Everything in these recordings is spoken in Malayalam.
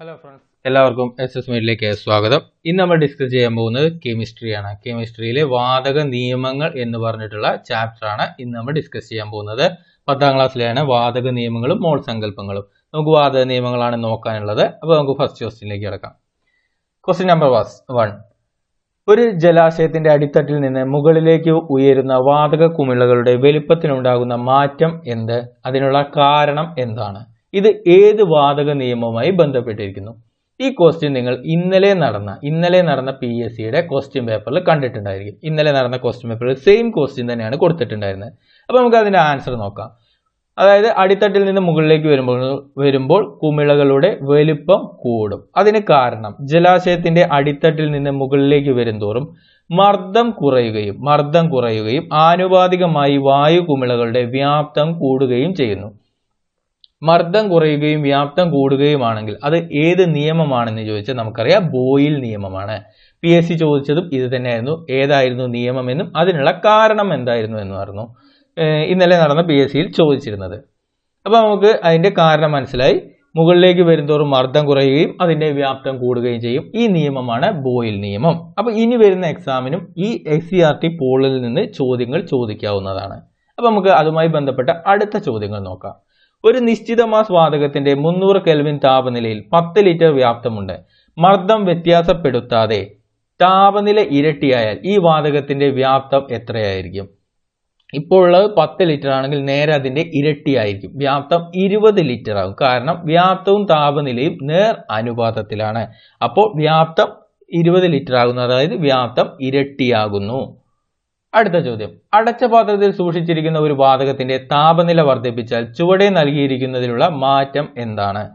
ഹലോ ഫ്രണ്ട്സ് എല്ലാവർക്കും എസ് എസ് മീഡിലേക്ക് സ്വാഗതം. ഇന്ന് നമ്മൾ ഡിസ്കസ് ചെയ്യാൻ പോകുന്നത് കെമിസ്ട്രിയാണ് കെമിസ്ട്രിയിലെ വാതക നിയമങ്ങൾ എന്ന് പറഞ്ഞിട്ടുള്ള ചാപ്റ്റർ ആണ് ഇന്ന് നമ്മൾ ഡിസ്കസ് ചെയ്യാൻ പോകുന്നത്. പത്താം ക്ലാസ്സിലെയാണ് വാതക നിയമങ്ങളും മോൾ സങ്കല്പങ്ങളും. നമുക്ക് വാതക നിയമങ്ങളാണ് നോക്കാനുള്ളത്. അപ്പോൾ നമുക്ക് ഫസ്റ്റ് ക്വസ്റ്റ്യനിലേക്ക് കിടക്കാം. ക്വസ്റ്റ്യൻ നമ്പർ വൺ ഒരു ജലാശയത്തിന്റെ അടിത്തട്ടിൽ നിന്ന് മുകളിലേക്ക് ഉയരുന്ന വാതക കുമിളകളുടെ വലുപ്പത്തിനുണ്ടാകുന്ന മാറ്റം എന്ത്? അതിനുള്ള കാരണം എന്താണ്? ഇത് ഏത് വാതക നിയമവുമായി ബന്ധപ്പെട്ടിരിക്കുന്നു? ഈ ക്വസ്റ്റ്യൻ നിങ്ങൾ ഇന്നലെ നടന്ന ഇന്നലെ നടന്ന പി എസ് സിയുടെ ക്വസ്റ്റ്യൻ പേപ്പറിൽ കണ്ടിട്ടുണ്ടായിരിക്കും. ഇന്നലെ നടന്ന ക്വസ്റ്റ്യൻ പേപ്പറിൽ സെയിം ക്വസ്റ്റ്യൻ തന്നെയാണ് കൊടുത്തിട്ടുണ്ടായിരുന്നത്. അപ്പോൾ നമുക്ക് അതിന്റെ ആൻസർ നോക്കാം. അതായത് അടിത്തട്ടിൽ നിന്ന് മുകളിലേക്ക് വരുമ്പോൾ വരുമ്പോൾ കുമിളകളുടെ വലുപ്പം കൂടും. അതിന് കാരണം ജലാശയത്തിന്റെ അടിത്തട്ടിൽ നിന്ന് മുകളിലേക്ക് വരുംതോറും മർദ്ദം കുറയുകയും മർദ്ദം കുറയുകയും ആനുപാതികമായി വായു കുമിളകളുടെ വ്യാപ്തം കൂടുകയും ചെയ്യുന്നു. മർദ്ദം കുറയുകയും വ്യാപ്തം കൂടുകയുമാണെങ്കിൽ അത് ഏത് നിയമമാണെന്ന് ചോദിച്ചാൽ നമുക്കറിയാം ബോയിൽ നിയമമാണ്. പി എസ് സി ചോദിച്ചതും ഇത് തന്നെയായിരുന്നു. ഏതായിരുന്നു നിയമമെന്നും അതിനുള്ള കാരണം എന്തായിരുന്നു എന്ന് ഇന്നലെ നടന്ന പി എസ് സിയിൽ ചോദിച്ചിരുന്നത്. അപ്പോൾ നമുക്ക് അതിന്റെ കാരണം മനസ്സിലായി. മുകളിലേക്ക് വരുന്തോറും മർദ്ദം കുറയുകയും അതിന്റെ വ്യാപ്തം കൂടുകയും ചെയ്യും. ഈ നിയമമാണ് ബോയിൽ നിയമം. അപ്പോൾ ഇനി വരുന്ന എക്സാമിനും ഈ എസ് സി ആർ ടി പോളിൽ നിന്ന് ചോദ്യങ്ങൾ ചോദിക്കാവുന്നതാണ്. അപ്പോൾ നമുക്ക് അതുമായി ബന്ധപ്പെട്ട അടുത്ത ചോദ്യങ്ങൾ നോക്കാം. ഒരു നിശ്ചിത മാസ് വാതകത്തിന്റെ മുന്നൂറ് കെൽവിൻ താപനിലയിൽ പത്ത് ലിറ്റർ വ്യാപ്തമുണ്ട്. മർദ്ദം വ്യത്യാസപ്പെടുത്താതെ താപനില ഇരട്ടിയായാൽ ഈ വാതകത്തിന്റെ വ്യാപ്തം എത്രയായിരിക്കും? ഇപ്പോൾ ഉള്ളത് പത്ത് ലിറ്റർ ആണെങ്കിൽ നേരെ അതിന്റെ ഇരട്ടിയായിരിക്കും. വ്യാപ്തം ഇരുപത് ലിറ്റർ ആകും. കാരണം വ്യാപ്തവും താപനിലയും നേർ അനുപാതത്തിലാണ്. അപ്പോൾ വ്യാപ്തം ഇരുപത് ലിറ്റർ ആകുന്നു. അതായത് വ്യാപ്തം ഇരട്ടിയാകുന്നു. അടുത്ത ചോദ്യം. അടച്ച പാത്രത്തിൽ സൂക്ഷിച്ചിരിക്കുന്ന ഒരു വാതകത്തിന്റെ താപനില വർദ്ധിപ്പിച്ചാൽ ചുവടെ നൽകിയിരിക്കുന്നതിലുള്ള മാറ്റം എന്താണ്?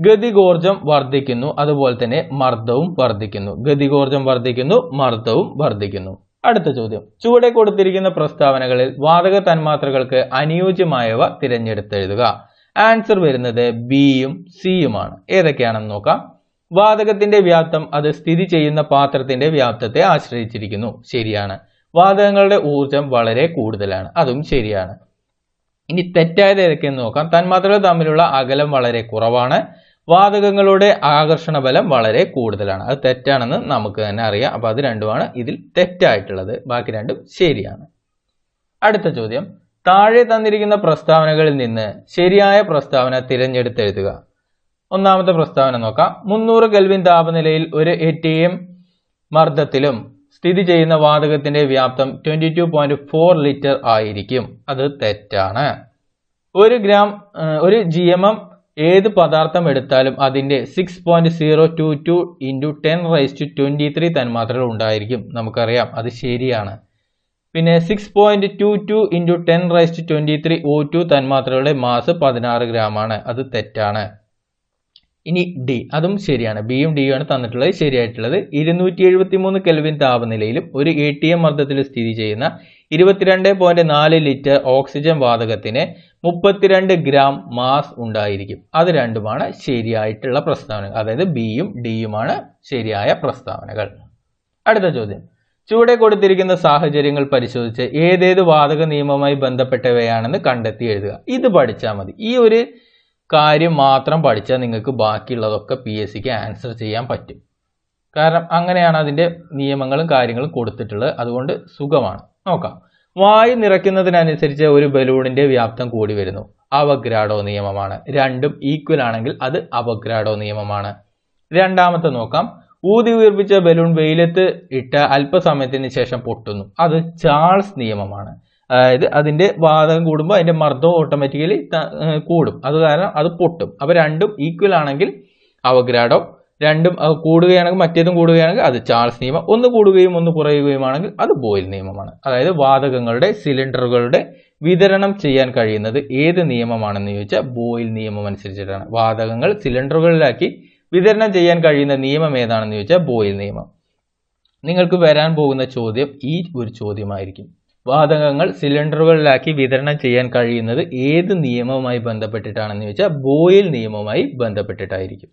ഗതികോർജം വർദ്ധിക്കുന്നു അതുപോലെ തന്നെ മർദ്ദവും വർദ്ധിക്കുന്നു. ഗതികോർജം വർദ്ധിക്കുന്നു മർദ്ദവും വർദ്ധിക്കുന്നു. അടുത്ത ചോദ്യം. ചുവടെ കൊടുത്തിരിക്കുന്ന പ്രസ്താവനകളിൽ വാതക തന്മാത്രകൾക്ക് അനുയോജ്യമായവ തിരഞ്ഞെടുത്തെഴുതുക. ആൻസർ വരുന്നത് ബിയും സിയുമാണ്. ഏതൊക്കെയാണെന്ന് നോക്കാം. വാതകത്തിന്റെ വ്യാപ്തം അത് സ്ഥിതി ചെയ്യുന്ന പാത്രത്തിന്റെ വ്യാപ്തത്തെ ആശ്രയിച്ചിരിക്കുന്നു. ശരിയാണ്. വാതകങ്ങളുടെ ഊർജം വളരെ കൂടുതലാണ്. അതും ശരിയാണ്. ഇനി തെറ്റായത് ഏതൊക്കെയെന്ന് നോക്കാം. തന്മാത്രകൾ തമ്മിലുള്ള അകലം വളരെ കുറവാണ്. വാതകങ്ങളുടെ ആകർഷണ ബലം വളരെ കൂടുതലാണ്. അത് തെറ്റാണെന്ന് നമുക്ക് തന്നെ അറിയാം. അപ്പൊ അത് രണ്ടുമാണ് ഇതിൽ തെറ്റായിട്ടുള്ളത്. ബാക്കി രണ്ടും ശരിയാണ്. അടുത്ത ചോദ്യം. താഴെ തന്നിരിക്കുന്ന പ്രസ്താവനകളിൽ നിന്ന് ശരിയായ പ്രസ്താവന തിരഞ്ഞെടുത്തെഴുതുക. ഒന്നാമത്തെ പ്രസ്താവന നോക്കാം. മുന്നൂറ് കെൽവിൻ താപനിലയിൽ ഒരു എ ടി എം മർദ്ദത്തിലും സ്ഥിതി ചെയ്യുന്ന വാതകത്തിന്റെ വ്യാപ്തം twenty two point four litre ആയിരിക്കും. അത് തെറ്റാണ്. ഒരു ഗ്രാം ഒരു ജി എം എം ഏത് പദാർത്ഥം എടുത്താലും അതിന്റെ six point zero two two into ten raise to twenty three തന്മാത്രകൾ ഉണ്ടായിരിക്കും. നമുക്കറിയാം അത് ശരിയാണ്. പിന്നെ six point two two into ten raise to twenty three O two തന്മാത്രകളുടെ മാസ് പതിനാറ് ഗ്രാം ആണ് അത് തെറ്റാണ്. ഇനി ഡി അതും ശരിയാണ്. ബിയും ഡിയും ആണ് തന്നിട്ടുള്ളത്. ശരിയായിട്ടുള്ളത്. ഇരുന്നൂറ്റി എഴുപത്തി മൂന്ന് കെൽവിൻ താപനിലയിലും ഒരു എ ടി എം മർദ്ദത്തിൽ സ്ഥിതി ചെയ്യുന്ന ഇരുപത്തിരണ്ട് പോയിന്റ് നാല് ലിറ്റർ ഓക്സിജൻ വാതകത്തിന് മുപ്പത്തിരണ്ട് ഗ്രാം മാസ് ഉണ്ടായിരിക്കും. അത് രണ്ടുമാണ് ശരിയായിട്ടുള്ള പ്രസ്താവനകൾ. അതായത് ബിയും ഡിയുമാണ് ശരിയായ പ്രസ്താവനകൾ. അടുത്ത ചോദ്യം. ചുവടെ കൊടുത്തിരിക്കുന്ന സാഹചര്യങ്ങൾ പരിശോധിച്ച് ഏതേത് വാതക നിയമവുമായി ബന്ധപ്പെട്ടവയാണെന്ന് കണ്ടെത്തി എഴുതുക. ഇത് പഠിച്ചാൽ മതി. ഈ ഒരു കാര്യം മാത്രം പഠിച്ചാൽ നിങ്ങൾക്ക് ബാക്കിയുള്ളതൊക്കെ പി എസ് സിക്ക് ആൻസർ ചെയ്യാൻ പറ്റും. കാരണം അങ്ങനെയാണ് അതിന്റെ നിയമങ്ങളും കാര്യങ്ങളും കൊടുത്തിട്ടുള്ളത്. അതുകൊണ്ട് സുഖമാണ്. നോക്കാം. വായു നിറയ്ക്കുന്നതിനനുസരിച്ച് ഒരു ബലൂണിന്റെ വ്യാപ്തം കൂടി വരുന്നു. അവഗ്രാഡോ നിയമമാണ്. രണ്ടും ഈക്വൽ ആണെങ്കിൽ അത് അവഗ്രാഡോ നിയമമാണ്. രണ്ടാമത്തെ നോക്കാം. ഊതി ഉയർപ്പിച്ച ബലൂൺ വെയിലത്ത് ഇട്ട അല്പസമയത്തിന് ശേഷം പൊട്ടുന്നു. അത് ചാൾസ് നിയമമാണ്. അതായത് അതിന്റെ വാതകം കൂടുമ്പോൾ അതിന്റെ മർദ്ദം ഓട്ടോമാറ്റിക്കലി കൂടും. അത് കാരണം അത് പൊട്ടും. അപ്പൊ രണ്ടും ഈക്വൽ ആണെങ്കിൽ അവഗ്രാഡോ രണ്ടും കൂടുകയാണെങ്കിൽ മറ്റേതും കൂടുകയാണെങ്കിൽ അത് ചാൾസ് നിയമം. ഒന്ന് കൂടുകയും ഒന്ന് കുറയുകയുമാണെങ്കിൽ അത് ബോയിൽ നിയമമാണ്. അതായത് വാതകങ്ങളുടെ സിലിണ്ടറുകളുടെ വിതരണം ചെയ്യാൻ കഴിയുന്നത് ഏത് നിയമമാണെന്ന് ചോദിച്ചാൽ ബോയിൽ നിയമം അനുസരിച്ചിട്ടാണ്. വാതകങ്ങൾ സിലിണ്ടറുകളിലാക്കി വിതരണം ചെയ്യാൻ കഴിയുന്ന നിയമം ഏതാണെന്ന് ചോദിച്ചാൽ ബോയിൽ നിയമം. നിങ്ങൾക്ക് വരാൻ പോകുന്ന ചോദ്യം ഈ ഒരു ചോദ്യമായിരിക്കും. വാതകങ്ങൾ സിലിണ്ടറുകളിലാക്കി വിതരണം ചെയ്യാൻ കഴിയുന്നത് ഏത് നിയമവുമായി ബന്ധപ്പെട്ടിട്ടാണെന്ന് ചോദിച്ചാൽ ബോയിൽ നിയമവുമായി ബന്ധപ്പെട്ടിട്ടായിരിക്കും.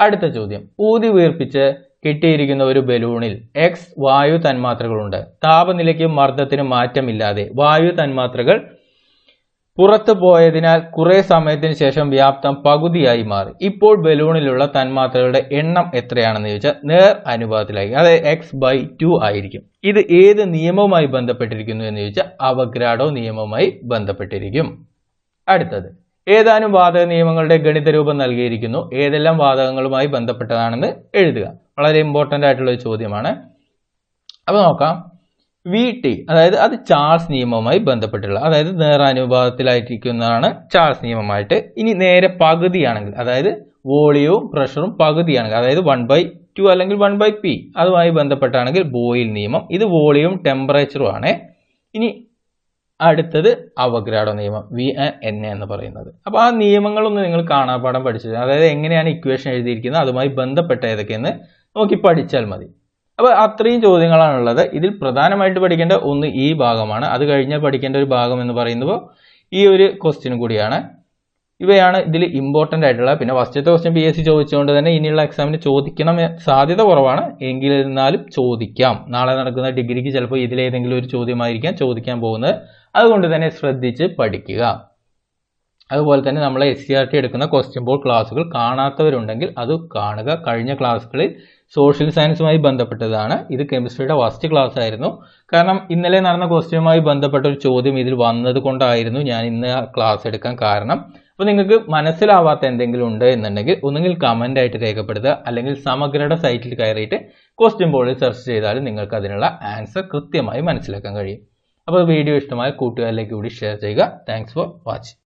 അടുത്ത ചോദ്യം. ഊതി വീർപ്പിച്ച് കിട്ടിയിരിക്കുന്ന ഒരു ബലൂണിൽ എക്സ് വായു തന്മാത്രകളുണ്ട്. താപനിലയ്ക്കും മർദ്ദത്തിനും മാറ്റമില്ലാതെ വായു തന്മാത്രകൾ പുറത്തു പോയതിനാൽ കുറെ സമയത്തിന് ശേഷം വ്യാപ്തം പകുതിയായി മാറി. ഇപ്പോൾ ബലൂണിലുള്ള തന്മാത്രകളുടെ എണ്ണം എത്രയാണെന്ന് ചോദിച്ചാൽ നേർ അനുപാതത്തിലായി അതായത് എക്സ് ബൈ ടു ആയിരിക്കും. ഇത് ഏത് നിയമവുമായി ബന്ധപ്പെട്ടിരിക്കുന്നു എന്ന് ചോദിച്ചാൽ അവഗ്രാഡോ നിയമവുമായി ബന്ധപ്പെട്ടിരിക്കും. അടുത്തത് ഏതാനും വാതക നിയമങ്ങളുടെ ഗണിത രൂപം നൽകിയിരിക്കുന്നു. ഏതെല്ലാം വാതകങ്ങളുമായി ബന്ധപ്പെട്ടതാണെന്ന് എഴുതുക. വളരെ ഇമ്പോർട്ടന്റ് ആയിട്ടുള്ള ഒരു ചോദ്യമാണ്. അപ്പോൾ നോക്കാം. വി ടി അതായത് അത് ചാൾസ് നിയമവുമായി ബന്ധപ്പെട്ടുള്ള അതായത് നേരാനുപാതത്തിലായിരിക്കുന്നതാണ് ചാൾസ് നിയമമായിട്ട്. ഇനി നേരെ പകുതിയാണെങ്കിൽ അതായത് വോളിയവും പ്രഷറും പകുതിയാണെങ്കിൽ അതായത് വൺ ബൈ ടു അല്ലെങ്കിൽ വൺ ബൈ പി അതുമായി ബന്ധപ്പെട്ടാണെങ്കിൽ ബോയിൽ നിയമം ഇത് വോളിയവും ടെമ്പറേച്ചറും ആണ്. ഇനി അടുത്തത് അവഗ്രാഡോ നിയമം വി എൻ എന്ന് പറയുന്നത്. അപ്പോൾ ആ നിയമങ്ങളൊന്ന് നിങ്ങൾ കാണാപാഠം പഠിച്ചത് അതായത് എങ്ങനെയാണ് ഇക്വേഷൻ എഴുതിയിരിക്കുന്നത് അതുമായി ബന്ധപ്പെട്ട ഏതൊക്കെയെന്ന് നോക്കി പഠിച്ചാൽ മതി. അപ്പോൾ അത്രയും ചോദ്യങ്ങളാണുള്ളത്. ഇതിൽ പ്രധാനമായിട്ട് പഠിക്കേണ്ട ഒന്ന് ഈ ഭാഗമാണ്. അത് കഴിഞ്ഞാൽ പഠിക്കേണ്ട ഒരു ഭാഗം എന്ന് പറയുന്നത് ഈ ഒരു ക്വസ്റ്റ്യൻ കൂടിയാണ്. ഇവയാണ് ഇതിൽ ഇമ്പോർട്ടന്റ് ആയിട്ടുള്ള പിന്നെ ഫസ്റ്റത്തെ ക്വസ്റ്റ്യൻ പി എസ് സി ചോദിച്ചുകൊണ്ട് തന്നെ ഇനിയുള്ള എക്സാമിന് ചോദിക്കണം സാധ്യത കുറവാണ്. എങ്കിലിരുന്നാലും ചോദിക്കാം. നാളെ നടക്കുന്ന ഡിഗ്രിക്ക് ചിലപ്പോൾ ഇതിലേതെങ്കിലും ഒരു ചോദ്യമായിരിക്കാം ചോദിക്കാൻ പോകുന്നത്. അതുകൊണ്ട് തന്നെ ശ്രദ്ധിച്ച് പഠിക്കുക. അതുപോലെ തന്നെ നമ്മൾ എസ് സി ആർ ടി എടുക്കുന്ന ക്വസ്റ്റ്യൻ ബോർഡ് ക്ലാസ്സുകൾ കാണാത്തവരുണ്ടെങ്കിൽ അത് കാണുക. കഴിഞ്ഞ ക്ലാസ്സുകളിൽ സോഷ്യൽ സയൻസുമായി ബന്ധപ്പെട്ടതാണ്. ഇത് കെമിസ്ട്രിയുടെ ഫസ്റ്റ് ക്ലാസ് ആയിരുന്നു. കാരണം ഇന്നലെ നടന്ന ക്വസ്റ്റ്യനുമായി ബന്ധപ്പെട്ട ഒരു ചോദ്യം ഇതിൽ വന്നത് കൊണ്ടായിരുന്നു ഞാൻ ഇന്ന് ക്ലാസ് എടുക്കാൻ കാരണം. അപ്പോൾ നിങ്ങൾക്ക് മനസ്സിലാവാത്ത എന്തെങ്കിലും ഉണ്ട് എന്നുണ്ടെങ്കിൽ ഒന്നുകിൽ കമന്റ് ആയിട്ട് രേഖപ്പെടുത്തുക. അല്ലെങ്കിൽ സമഗ്രയുടെ സൈറ്റിൽ കയറിയിട്ട് ക്വസ്റ്റ്യൻ ബോർഡിൽ സെർച്ച് ചെയ്താലും നിങ്ങൾക്ക് അതിനുള്ള ആൻസർ കൃത്യമായി മനസ്സിലാക്കാൻ കഴിയും. അപ്പോൾ വീഡിയോ ഇഷ്ടമായ കൂട്ടുകാരിലേക്ക് കൂടി ഷെയർ ചെയ്യുക. Thanks for watching